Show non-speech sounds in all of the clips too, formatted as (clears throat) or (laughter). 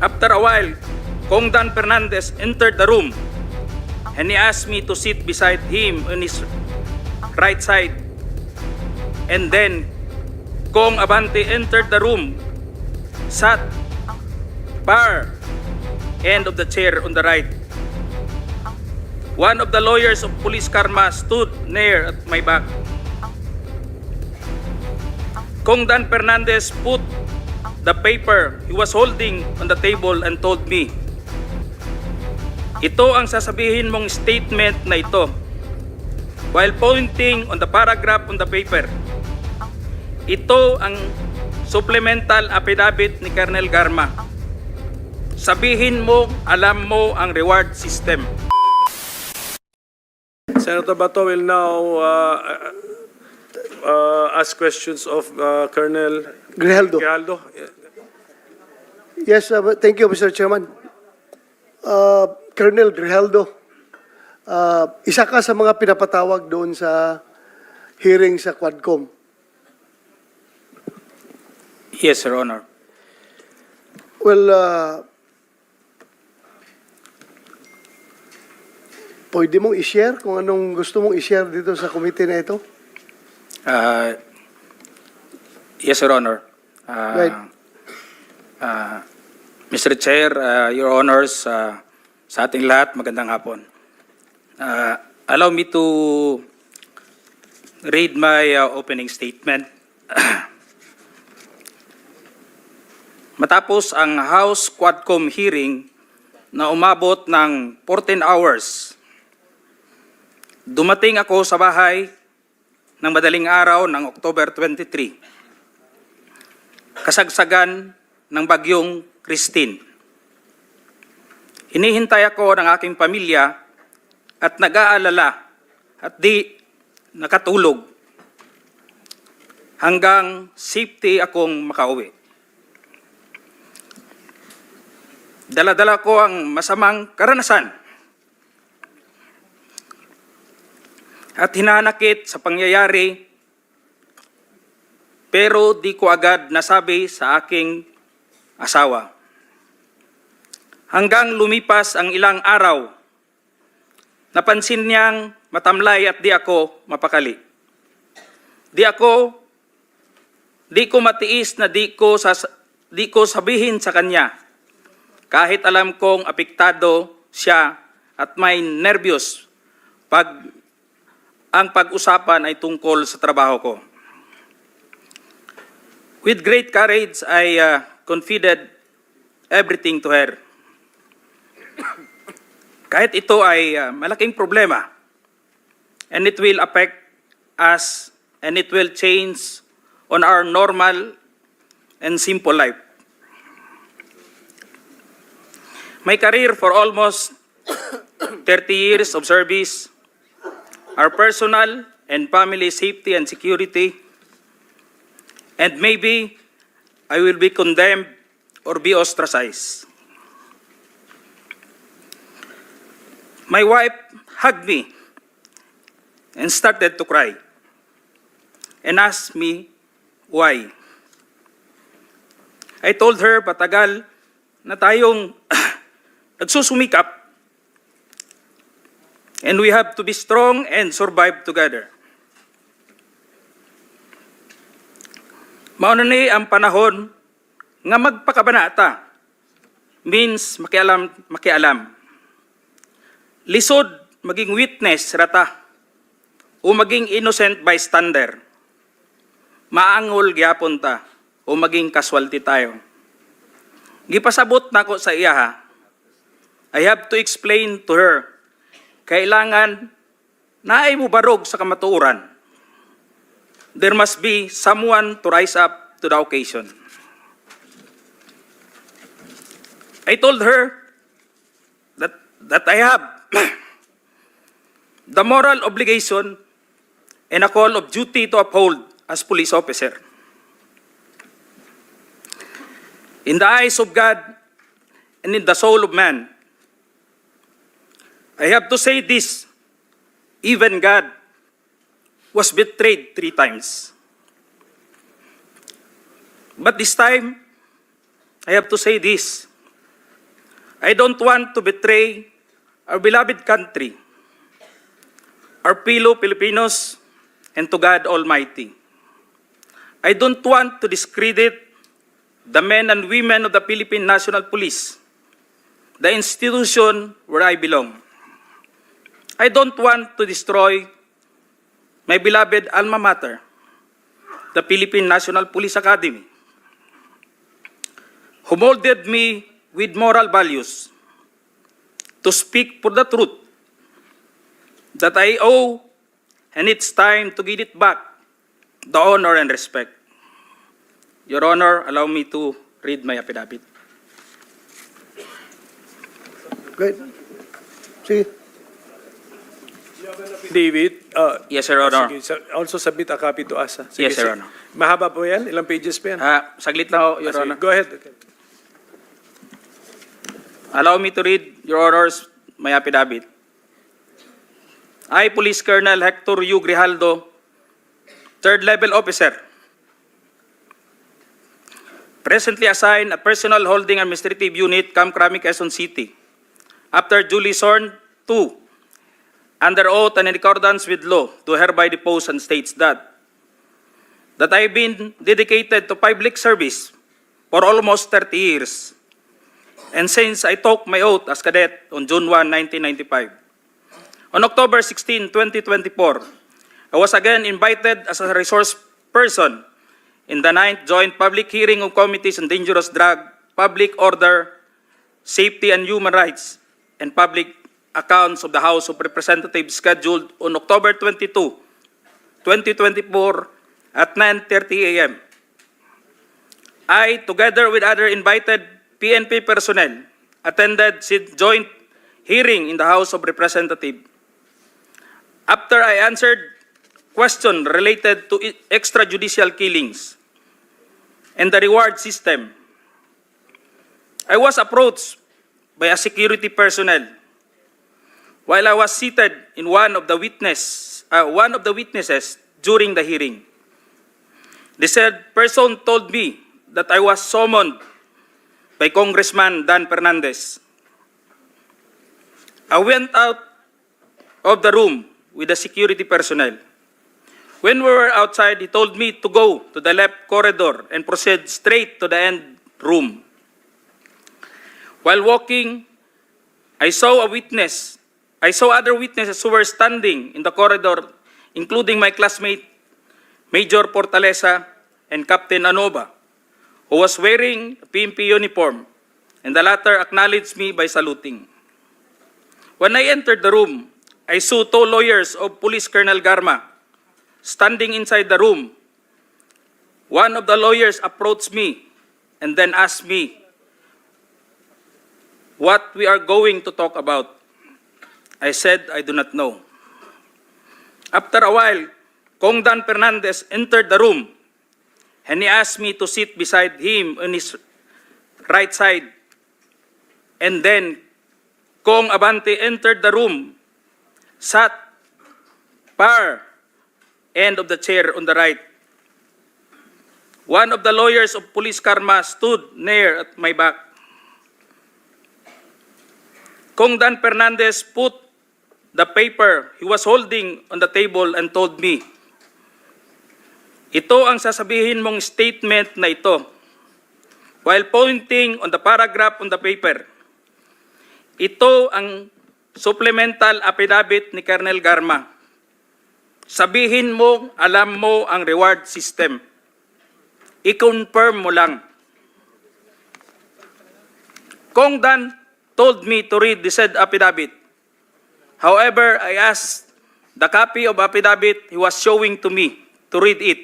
After a while, Kong Dan Fernandez entered the room and he asked me to sit beside him on his right side. And then, Kong Abante entered the room, sat far end of the chair on the right. One of the lawyers of Police Karma stood near at my back. Kong Dan Fernandez put the paper he was holding on the table and told me, Ito ang sasabihin mong statement na ito. While pointing on the paragraph on the paper, ito ang supplemental affidavit ni Colonel Garma. Sabihin mo, alam mo ang reward system. Senator Bato will now uh, uh, ask questions of uh, Colonel Grijaldo. Grijaldo. Yes, uh, thank you, Mr. Chairman. Uh, Colonel Grijaldo, uh, isa ka sa mga pinapatawag doon sa hearing sa Quadcom. Yes, Your Honor. Well, uh, pwede mong i-share kung anong gusto mong i-share dito sa committee na ito? Uh, yes, Your Honor. Uh, Right. uh, Mr. Chair, uh, Your Honors, uh, sa ating lahat, magandang hapon. Uh, allow me to read my uh, opening statement. (clears throat) Matapos ang House Quadcom hearing na umabot ng 14 hours, dumating ako sa bahay ng madaling araw ng October 23. Kasagsagan ng bagyong Christine. Hinihintay ako ng aking pamilya at nag-aalala at di nakatulog hanggang safety akong makauwi. Dala-dala ko ang masamang karanasan at hinanakit sa pangyayari pero di ko agad nasabi sa aking asawa. Hanggang lumipas ang ilang araw, napansin niyang matamlay at di ako mapakali. Di ako, di ko matiis na di ko, sas, di ko sabihin sa kanya kahit alam kong apektado siya at may nervyos pag ang pag-usapan ay tungkol sa trabaho ko. With great courage, I uh, confided everything to her. (coughs) Kahit ito ay uh, malaking problema, and it will affect us, and it will change on our normal and simple life. My career for almost (coughs) 30 years of service, our personal and family safety and security, and maybe I will be condemned or be ostracized. My wife hugged me and started to cry and asked me why. I told her patagal na tayong (clears throat) nagsusumikap and we have to be strong and survive together. Mauna ni ang panahon nga magpakabanata means makialam, makialam. Lisod maging witness rata o maging innocent bystander. Maangol gyapon ta o maging casualty tayo. Gipasabot na ko sa iya ha. I have to explain to her kailangan naay mo barog sa kamatuoran. There must be someone to rise up to the occasion. I told her that, that I have (clears throat) the moral obligation and a call of duty to uphold as police officer. In the eyes of God and in the soul of man, I have to say this, even God was betrayed three times. But this time, I have to say this, I don't want to betray our beloved country, our fellow Filipinos, and to God Almighty. I don't want to discredit the men and women of the Philippine National Police, the institution where I belong. I don't want to destroy my beloved alma mater, the Philippine National Police Academy, who molded me with moral values to speak for the truth that I owe, and it's time to give it back the honor and respect. Your Honor, allow me to read my affidavit. Great. Sige. David, uh, Yes, Your Honor. sige, sa- also submit a copy to us. ah. Sige, Yes, Your sige. Honor. Mahaba po yan? Ilang pages pa yan? Ah, saglit lang, ho, Your Ah, sige, Honor. Go ahead. Okay. Allow me to read, Your Honors, my affidavit. I, Police Colonel Hector U. Grijaldo, third level officer, presently assigned a personal holding administrative unit, Camp Crami, Quezon City, after duly sworn to, under oath and in accordance with law, to hereby depose and states that that I have been dedicated to public service for almost 30 years, and since I took my oath as cadet on June 1, 1995. On October 16, 2024, I was again invited as a resource person in the ninth joint public hearing of committees on dangerous drug, public order, safety and human rights, and public accounts of the House of Representatives scheduled on October 22, 2024 at 9.30 a.m. I, together with other invited PNP personnel, attended joint hearing in the House of Representatives. After I answered questions related to extrajudicial killings and the reward system, I was approached by a security personnel while I was seated in one of the witness, uh, one of the witnesses during the hearing. The said person told me that I was summoned by Congressman Dan Fernandez. I went out of the room with the security personnel. When we were outside, he told me to go to the left corridor and proceed straight to the end room. While walking, I saw a witness. I saw other witnesses who were standing in the corridor, including my classmate, Major Portalesa and Captain Anoba, who was wearing a PMP uniform, and the latter acknowledged me by saluting. When I entered the room, I saw two lawyers of Police Colonel Garma standing inside the room. One of the lawyers approached me and then asked me what we are going to talk about. I said I do not know. After a while, Kong Dan Fernandez entered the room and he asked me to sit beside him on his right side. And then Kong Abante entered the room, sat far end of the chair on the right. One of the lawyers of Police Karma stood near at my back. Kong Dan Fernandez put the paper he was holding on the table and told me, ito ang sasabihin mong statement na ito. While pointing on the paragraph on the paper, ito ang supplemental affidavit ni Colonel Garma. Sabihin mo, alam mo ang reward system. I-confirm mo lang. Kong Dan told me to read the said affidavit. However, I asked the copy of affidavit he was showing to me to read it.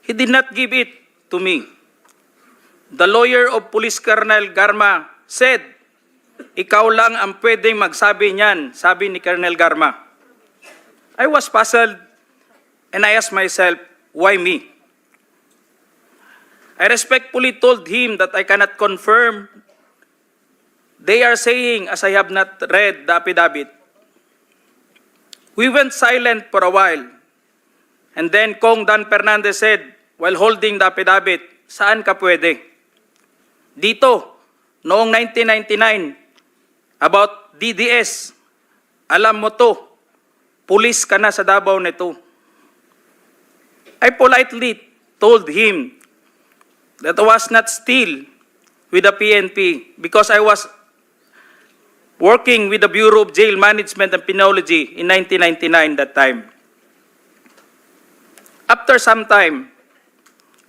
He did not give it to me. The lawyer of Police Colonel Garma said, ikaw lang ang pwedeng magsabi niyan, sabi ni Colonel Garma. I was puzzled and I asked myself, why me? I respectfully told him that I cannot confirm. They are saying, as I have not read the affidavit. We went silent for a while. And then Kong Dan Fernandez said, while holding the affidavit, saan ka pwede? Dito, noong 1999 about DDS. Alam mo to, pulis ka na sa Davao nito. I politely told him that I was not still with the PNP because I was working with the Bureau of Jail Management and Penology in 1999 that time. After some time,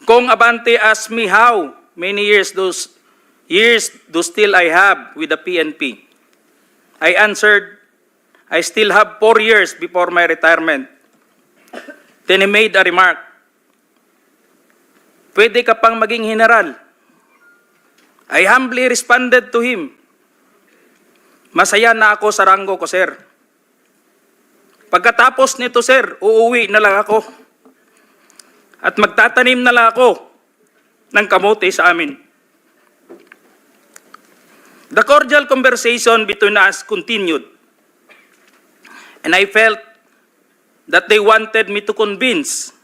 Kong Abante asked me how many years those years do still I have with the PNP. I answered, I still have four years before my retirement. Then he made a remark, Pwede ka pang maging general. I humbly responded to him, Masaya na ako sa ranggo ko, sir. Pagkatapos nito, sir, uuwi na lang ako. At magtatanim na lang ako ng kamote sa amin. The cordial conversation between us continued. And I felt that they wanted me to convince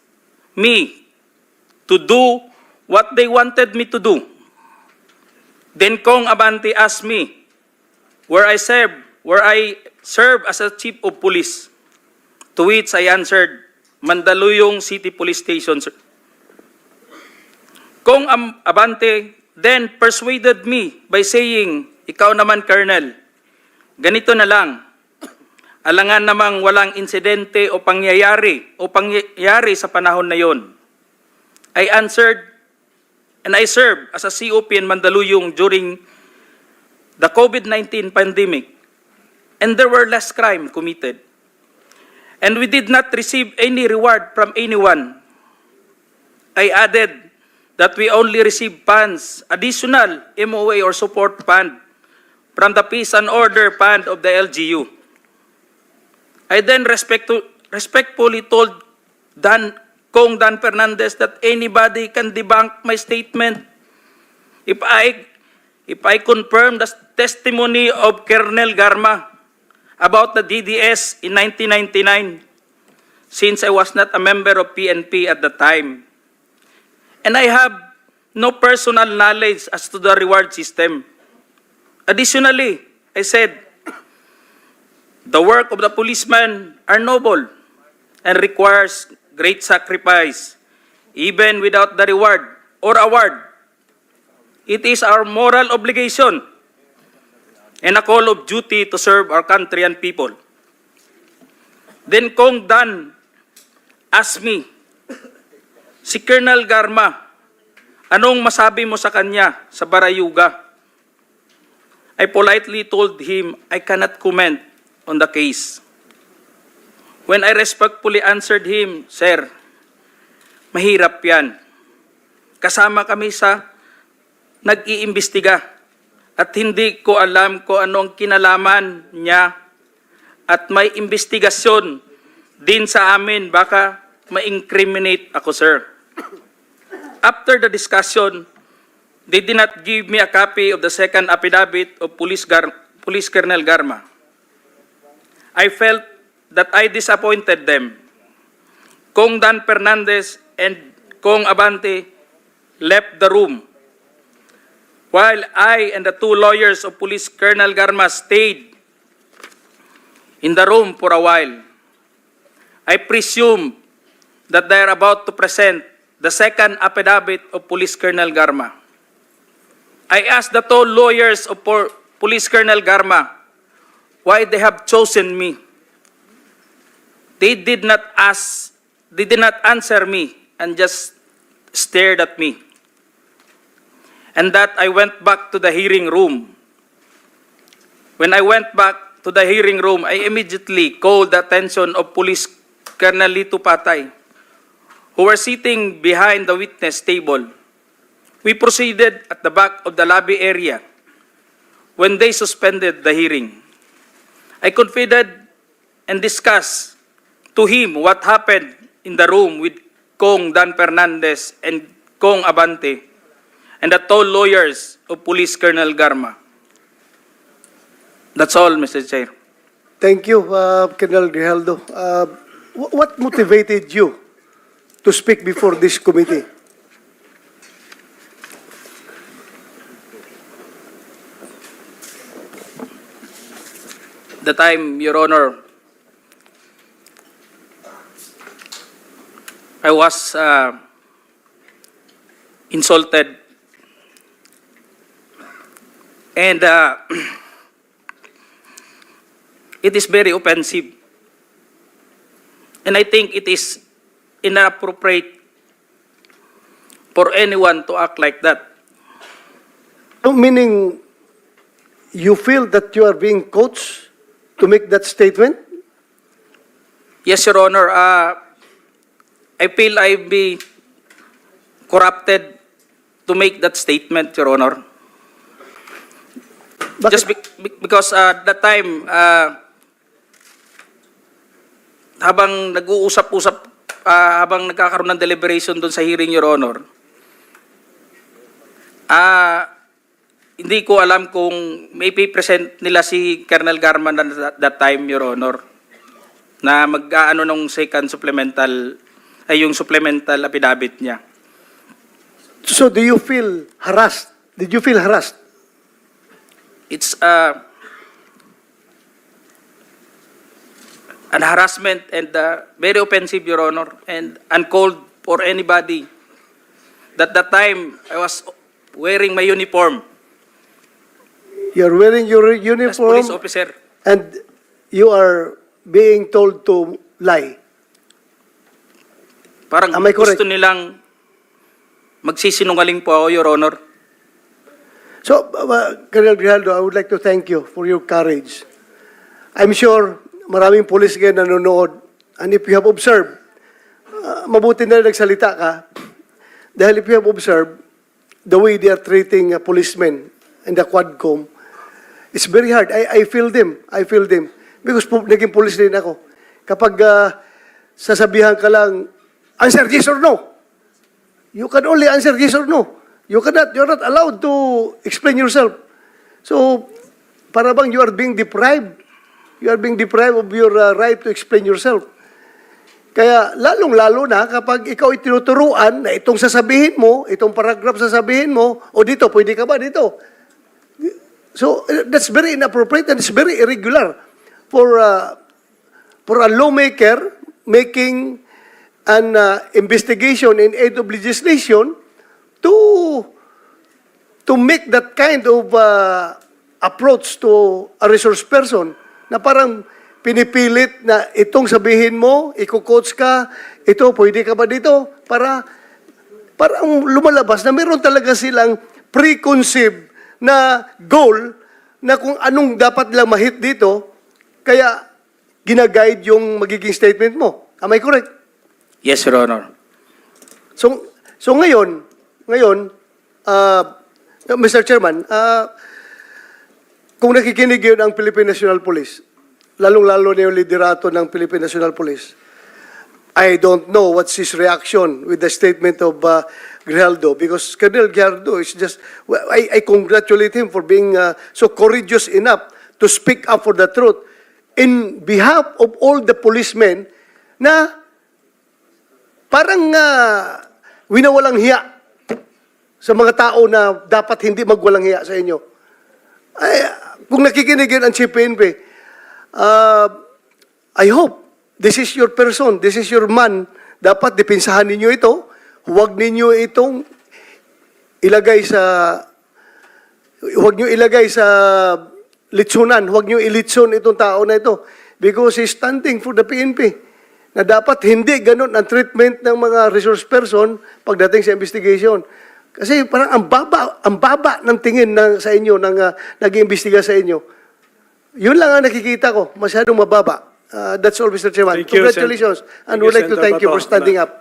me to do what they wanted me to do. Then Kong Abante asked me where I serve, where I serve as a chief of police. To which I answered, Mandaluyong City Police Station. sir." Kong Am- Abante then persuaded me by saying, ikaw naman, Colonel, ganito na lang, alangan namang walang insidente o pangyayari o pangyayari sa panahon na yon. I answered, and I served as a COP in Mandaluyong during the COVID-19 pandemic, and there were less crime committed. And we did not receive any reward from anyone. I added that we only received funds, additional MOA or support fund from the Peace and Order Fund of the LGU. I then respect respectfully told Dan Kong Dan Fernandez that anybody can debunk my statement if I if I confirm the testimony of Colonel Garma about the DDS in 1999 since I was not a member of PNP at the time. And I have no personal knowledge as to the reward system. Additionally, I said, the work of the policeman are noble and requires great sacrifice, even without the reward or award. It is our moral obligation and a call of duty to serve our country and people. Then Kong Dan asked me, si Colonel Garma, anong masabi mo sa kanya sa Barayuga? I politely told him I cannot comment on the case. When I respectfully answered him, Sir, mahirap yan. Kasama kami sa nag-iimbestiga at hindi ko alam kung anong kinalaman niya at may investigasyon din sa amin baka ma-incriminate ako, sir. After the discussion, they did not give me a copy of the second affidavit of Police, Gar- Police Colonel Garma. I felt that I disappointed them. Kong Dan Fernandez and Kong Abante left the room while I and the two lawyers of Police Colonel Garma stayed in the room for a while. I presume that they are about to present the second affidavit of Police Colonel Garma. I asked the two lawyers of Police Colonel Garma why they have chosen me. They did not ask, they did not answer me and just stared at me. And that I went back to the hearing room. When I went back to the hearing room, I immediately called the attention of Police Colonel Lito Patay, who were sitting behind the witness table. We proceeded at the back of the lobby area when they suspended the hearing. I confided and discussed to him what happened in the room with Kong Dan Fernandez and Kong Abante and the toll lawyers of Police Colonel Garma. That's all, Mr. Chair. Thank you, uh, Colonel Grijaldo. Uh, what motivated you to speak before this committee? The time, Your Honor, I was uh, insulted and uh, (clears throat) it is very offensive. And I think it is inappropriate for anyone to act like that. Meaning, you feel that you are being coached to make that statement? Yes, Your Honor. Uh, I feel I be corrupted to make that statement, Your Honor. Bakit- Just be- be- because uh, that time, uh, habang nag-uusap-usap, uh, habang nagkakaroon ng deliberation doon sa hearing, Your Honor, ah, hindi ko alam kung may present nila si Colonel Garman at that time, Your Honor, na mag-ano nung second supplemental, ay yung supplemental affidavit niya. So do you feel harassed? Did you feel harassed? It's uh, an harassment and uh, very offensive, Your Honor, and uncalled for anybody. That that time, I was wearing my uniform You're wearing your as uniform police officer. and you are being told to lie. Parang Am I correct? gusto nilang magsisinungaling po ako, Your Honor. So, uh, Colonel Grijaldo, I would like to thank you for your courage. I'm sure maraming police ngayon nanonood. And if you have observed, uh, mabuti na nagsalita ka. Dahil if you have observed, the way they are treating uh, policemen in the Quadcom, it's very hard. I, I feel them. I feel them. Because po, naging police din ako. Kapag uh, sasabihan ka lang, answer yes or no. You can only answer yes or no. You cannot, you're not allowed to explain yourself. So, para bang you are being deprived. You are being deprived of your uh, right to explain yourself. Kaya lalong-lalo na kapag ikaw itinuturuan na itong sasabihin mo, itong paragraph sasabihin mo, o dito, pwede ka ba dito? So, that's very inappropriate and it's very irregular for, uh, for a lawmaker making an uh, investigation in aid of legislation to to make that kind of uh, approach to a resource person na parang pinipilit na itong sabihin mo, iko-coach ka, ito, pwede ka ba dito? Para, parang lumalabas na meron talaga silang preconceived na goal na kung anong dapat lang mahit dito, kaya ginaguide yung magiging statement mo. Am I correct? Yes, Your Honor. So, so ngayon, ngayon, uh, Mr. Chairman, uh, kung nakikinig yun ang Philippine National Police, lalong-lalo na yung liderato ng Philippine National Police, I don't know what's his reaction with the statement of uh, Grijaldo because Colonel Grijaldo is just, I, I congratulate him for being uh, so courageous enough to speak up for the truth in behalf of all the policemen na parang uh, winawalang hiya sa mga tao na dapat hindi magwalang hiya sa inyo. Ay, kung nakikinig yun ang Chief PNP, uh, I hope this is your person, this is your man. Dapat dipinsahan ninyo ito. Huwag ninyo itong ilagay sa huwag nyo ilagay sa litsunan. Huwag nyo ilitson itong tao na ito. Because he's standing for the PNP. Na dapat hindi ganun ang treatment ng mga resource person pagdating sa investigation. Kasi parang ang baba, ang baba ng tingin ng, sa inyo, ng uh, nag-iimbestiga sa inyo. Yun lang ang nakikita ko, masyadong mababa. Uh, that's all, Mr. Chairman. Thank you, Sen- Congratulations. Thank and you, would like to thank you for standing Na- up.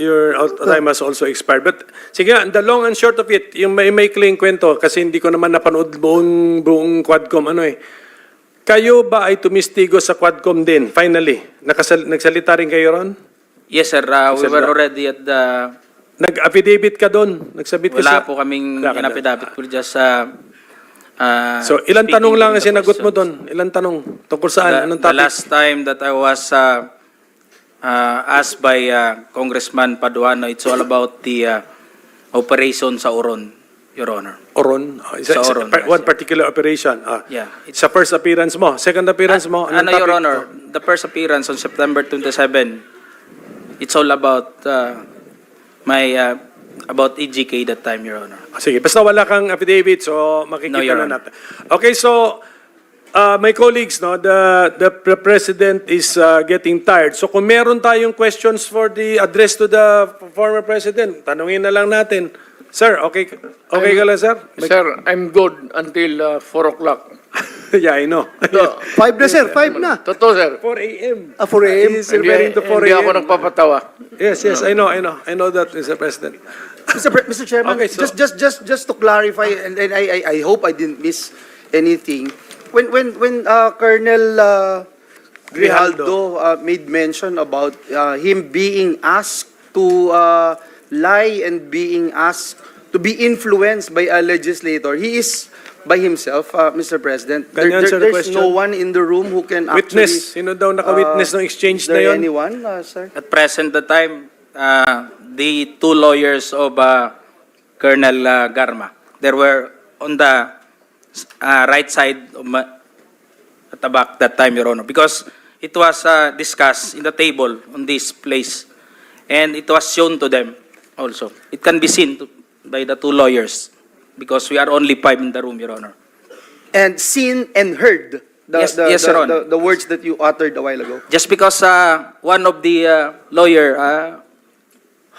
Your time has also expired. But sige nga, the long and short of it, yung may may kwento kasi hindi ko naman napanood buong buong Quadcom ano eh. Kayo ba ay tumistigo sa Quadcom din finally? Nakasal, nagsalita rin kayo ron? Yes, sir. Uh, we were already at the... Nag-affidavit ka doon? Nagsabit ka Wala sa... po kaming Wala ka inapidapit. We're just... Uh, uh, So, ilang speaking tanong lang ang the sinagot mo questions. doon? Ilang tanong? Tungkol saan? The, Anong the topic? last time that I was uh, uh, asked by uh, Congressman Paduano, it's all about the uh, operation sa Uron. Your Honor. Oron? Ah, isa- Sa isa- Oron, par- yes, one yeah. particular operation. Ah. Yeah. Sa first appearance mo. Second appearance mo. ano, anong Your topic? Honor, the first appearance on September 27, it's all about uh, my, uh, about EGK that time, Your Honor. Ah, Sige, basta wala kang affidavit, so makikita No, Your na Honor. natin. Okay, so uh, my colleagues, no, the, the the president is uh, getting tired. So kung meron tayong questions for the address to the former president, tanungin na lang natin. Sir, okay okay ka lang, sir? May- Sir, I'm good until uh, 4 o'clock. (laughs) yeah, I know. So, Five na, sir. Five na. Totoo, sir. 4 a.m. Ah, 4 a.m. He's referring to 4 hindi ako a.m. nagpapatawa. Yes, yes, I know, I know. I know that, Mr. President. Mr. Pre- Mr. Chairman, Okay, so- just, just, just, just to clarify, and, and I, I, I hope I didn't miss anything. When, when, when uh, Colonel uh, Grijaldo uh, made mention about uh, him being asked to uh, lie and being asked to be influenced by a legislator, he is by himself, uh, Mr. President. Can you answer the there's question? no one in the room who can actually. Witness, sino daw naka-witness uh, ng exchange is there na yun? anyone, uh, sir? At present the time, uh, the two lawyers of uh, Colonel uh, Garma, they were on the uh, right side of my, at the back that time, Your Honor, because it was uh, discussed in the table on this place, and it was shown to them also. It can be seen to, by the two lawyers, because we are only five in the room, Your Honor. And seen and heard the, Yes- the, yes, the, Your Honor. the, the words that you uttered a while ago. Just because uh, one of the uh, lawyer uh,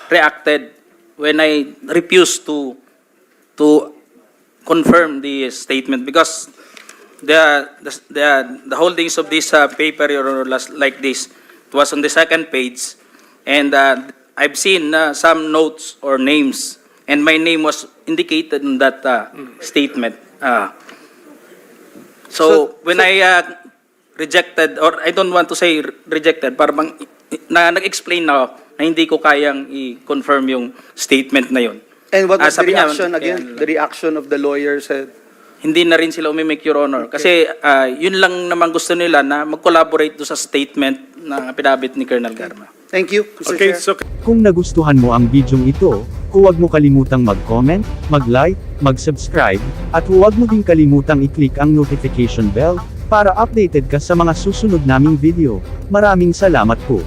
reacted when I refused to to confirm the statement because the the the, the holdings of this uh, paper Your Honor, las- like this it was on the second page and uh, I've seen uh, some notes or names and my name was indicated in that uh, statement. Uh, so, So- when I uh, rejected or I don't want to say re- rejected parang na nag-explain na ako na hindi ko kayang i-confirm yung statement na yun. And what Ah, was the sabi niya, reaction again? The reaction of the lawyer said, Hindi na rin sila umimik, Your Honor. Kasi ah, yun lang naman gusto nila na mag-collaborate do sa statement na pinabit ni Colonel Garma. thank you, Mr. Okay, Chair. so Kung nagustuhan mo ang bidyong ito, huwag mo kalimutang mag-comment, mag-like, mag-subscribe, at huwag mo din kalimutang i-click ang notification bell para updated ka sa mga susunod naming video. Maraming salamat po.